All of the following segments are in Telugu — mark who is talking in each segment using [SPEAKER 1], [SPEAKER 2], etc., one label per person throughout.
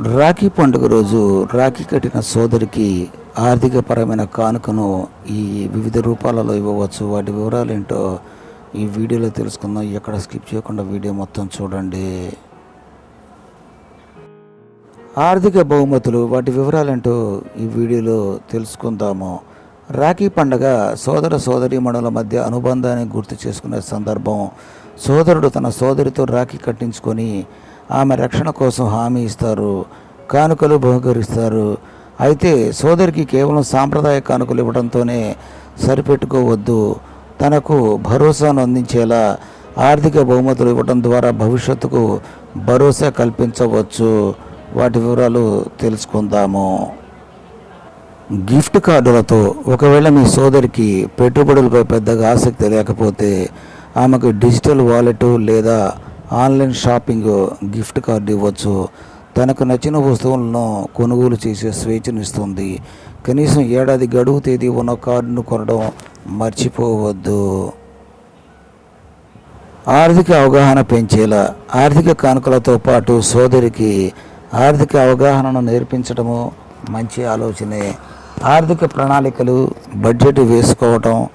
[SPEAKER 1] రాఖీ పండుగ రోజు రాఖీ కట్టిన సోదరికి ఆర్థికపరమైన కానుకను ఈ వివిధ రూపాలలో ఇవ్వవచ్చు. వాటి వివరాలు ఏంటో ఈ వీడియోలో తెలుసుకుందాం. ఎక్కడ స్కిప్ చేయకుండా వీడియో మొత్తం చూడండి. ఆర్థిక బహుమతులు వాటి వివరాలేంటో ఈ వీడియోలో తెలుసుకుందాము. రాఖీ పండగ సోదర సోదరీమణుల మధ్య అనుబంధాన్ని గుర్తు చేసుకునే సందర్భం. సోదరుడు తన సోదరితో రాఖీ కట్టించుకొని ఆమె రక్షణ కోసం హామీ ఇస్తారు కానుకలు బహుకరిస్తారు. అయితే సోదరికి కేవలం సాంప్రదాయ కానుకలు ఇవ్వడంతోనే సరిపెట్టుకోవద్దు. తనకు భరోసాను అందించేలా ఆర్థిక బహుమతులు ఇవ్వడం ద్వారా భవిష్యత్తుకు భరోసా కల్పించవచ్చు. వాటి వివరాలు తెలుసుకుందాము. గిఫ్ట్ కార్డులతో ఒకవేళ మీ సోదరికి పెట్టుబడులపై పెద్దగా ఆసక్తి లేకపోతే ఆమెకు డిజిటల్ వాలెట్ లేదా ఆన్లైన్ షాపింగ్ గిఫ్ట్ కార్డు ఇవ్వచ్చు. తనకు నచ్చిన వస్తువులను కొనుగోలు చేసే స్వేచ్ఛనిస్తుంది కనీసం ఏడాది గడువు తేదీ ఉన్న కార్డును కొనడం మర్చిపోవద్దు. ఆర్థిక అవగాహన పెంచేలా ఆర్థిక కానుకలతో పాటు సోదరికి ఆర్థిక అవగాహనను నేర్పించడము మంచి ఆలోచనే. ఆర్థిక ప్రణాళికలు బడ్జెట్ వేసుకోవటం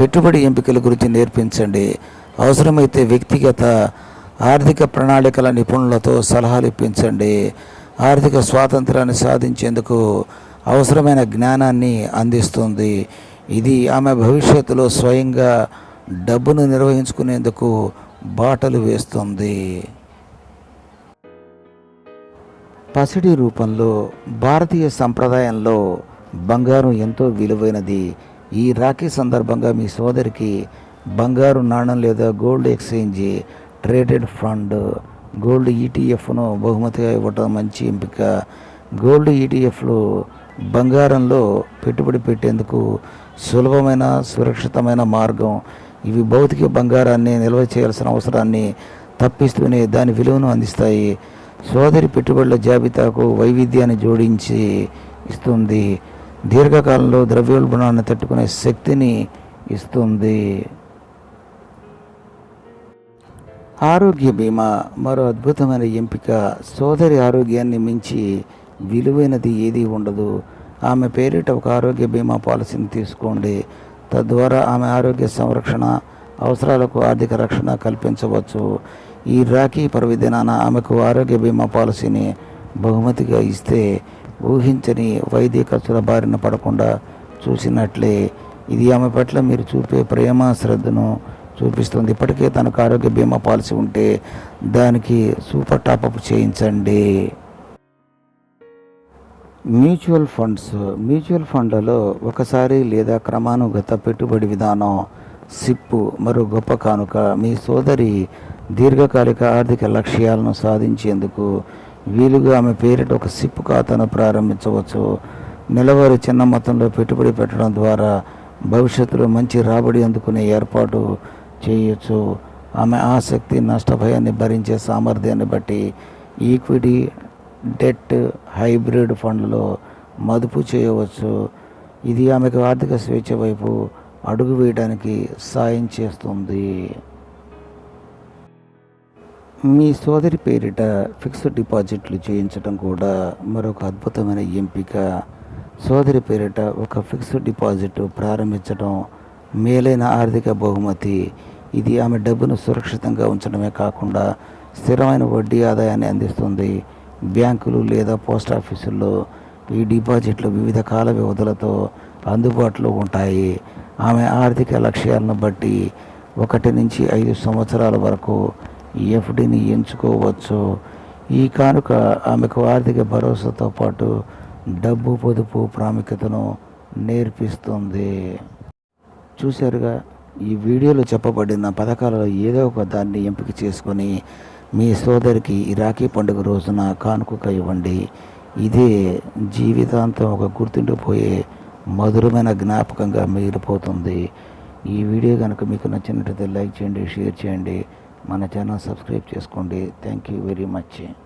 [SPEAKER 1] పెట్టుబడి ఎంపికల గురించి నేర్పించండి. అవసరమైతే వ్యక్తిగత ఆర్థిక ప్రణాళికల నిపుణులతో సలహాలు ఇప్పించండి. ఆర్థిక స్వాతంత్రాన్ని సాధించేందుకు అవసరమైన జ్ఞానాన్ని అందిస్తుంది. ఇది ఆమె భవిష్యత్తులో స్వయంగా డబ్బును నిర్వహించుకునేందుకు బాటలు వేస్తుంది. పసిడి రూపంలో భారతీయ సంప్రదాయంలో బంగారం ఎంతో విలువైనది. ఈ రాఖీ సందర్భంగా మీ సోదరికి బంగారు నాణం లేదా gold exchange traded fund gold ఈటీఎఫ్ను బహుమతిగా ఇవ్వటం మంచి ఎంపిక. గోల్డ్ ఈటీఎఫ్లు బంగారంలో పెట్టుబడి పెట్టేందుకు సులభమైన సురక్షితమైన మార్గం. ఇవి భౌతిక బంగారాన్ని నిల్వ చేయాల్సిన అవసరాన్ని తప్పిస్తూనే దాని విలువను అందిస్తాయి. సోదరి పెట్టుబడుల జాబితాకు వైవిధ్యాన్ని జోడించి ఇస్తుంది. దీర్ఘకాలంలో ద్రవ్యోల్బణాన్ని తట్టుకునే శక్తిని ఇస్తుంది. ఆరోగ్య బీమా మరో అద్భుతమైన ఎంపిక. సోదరి ఆరోగ్యాన్ని మించి విలువైనది ఏదీ ఉండదు. ఆమె పేరిట ఒక ఆరోగ్య బీమా పాలసీని తీసుకోండి. తద్వారా ఆమె ఆరోగ్య సంరక్షణ అవసరాలకు ఆర్థిక రక్షణ కల్పించవచ్చు. ఈ రాఖీ పర్వదినాన ఆమెకు ఆరోగ్య బీమా పాలసీని బహుమతిగా ఇస్తే ఊహించని వైద్య ఖర్చుల బారిన పడకుండా చూసినట్లే. ఇది ఆమె పట్ల మీరు చూపే ప్రేమ శ్రద్ధను చూపిస్తుంది. ఇప్పటికే తనకు ఆరోగ్య బీమా పాలసీ ఉంటే దానికి సూపర్ టాపప్ చేయించండి. Mutual funds. మ్యూచువల్ ఫండ్లలో ఒకసారి లేదా క్రమానుగత పెట్టుబడి విధానం సిప్పు మరో గొప్ప కానుక మీ సోదరి దీర్ఘకాలిక ఆర్థిక లక్ష్యాలను సాధించేందుకు వీలుగా ఆమె పేరిట ఒక సిప్పు ఖాతాను ప్రారంభించవచ్చు. నెలవారీ చిన్న మొత్తంలో పెట్టుబడి పెట్టడం ద్వారా భవిష్యత్తులో మంచి రాబడి అందుకునే ఏర్పాటు చేయొచ్చు. ఆమె ఆసక్తి నష్టభయాన్ని భరించే సామర్థ్యాన్ని బట్టి ఈక్విటీ డెట్ హైబ్రిడ్ ఫండ్లో మదుపు చేయవచ్చు. ఇది ఆమెకు ఆర్థిక స్వేచ్ఛ వైపు అడుగు వేయడానికి సాయం చేస్తుంది. మీ సోదరి పేరిట ఫిక్స్డ్ డిపాజిట్లు చేయించడం కూడా మరొక అద్భుతమైన ఎంపిక. సోదరి పేరిట ఒక ఫిక్స్డ్ డిపాజిట్ ప్రారంభించడం మేలైన ఆర్థిక బహుమతి. ఇది ఆమె డబ్బును సురక్షితంగా ఉంచడమే కాకుండా స్థిరమైన వడ్డీ ఆదాయాన్ని అందిస్తుంది. బ్యాంకులు లేదా పోస్ట్ ఆఫీసుల్లో ఈ డిపాజిట్లు వివిధ కాల వ్యవధులతో అందుబాటులో ఉంటాయి. ఆమె ఆర్థిక లక్ష్యాలను బట్టి ఒకటి నుంచి ఐదు సంవత్సరాల వరకు ఎఫ్డిని ఎంచుకోవచ్చు. ఈ కానుక ఆమెకు ఆర్థిక భరోసాతో పాటు డబ్బు పొదుపు ప్రాముఖ్యతను నేర్పిస్తుంది. చూశారుగా? ఈ వీడియోలో చెప్పబడిన పథకాలలో ఏదో ఒక దాన్ని ఎంపిక చేసుకొని మీ సోదరికి ఈ రాఖీ పండుగ రోజున కానుకగా ఇవ్వండి. ఇదే జీవితాంతం ఒక గుర్తుండిపోయే మధురమైన జ్ఞాపకంగా మిగిలిపోతుంది. ఈ వీడియో కనుక మీకు నచ్చినట్లయితే లైక్ చేయండి షేర్ చేయండి. మన ఛానల్ సబ్స్క్రైబ్ చేసుకోండి. Thank you very much.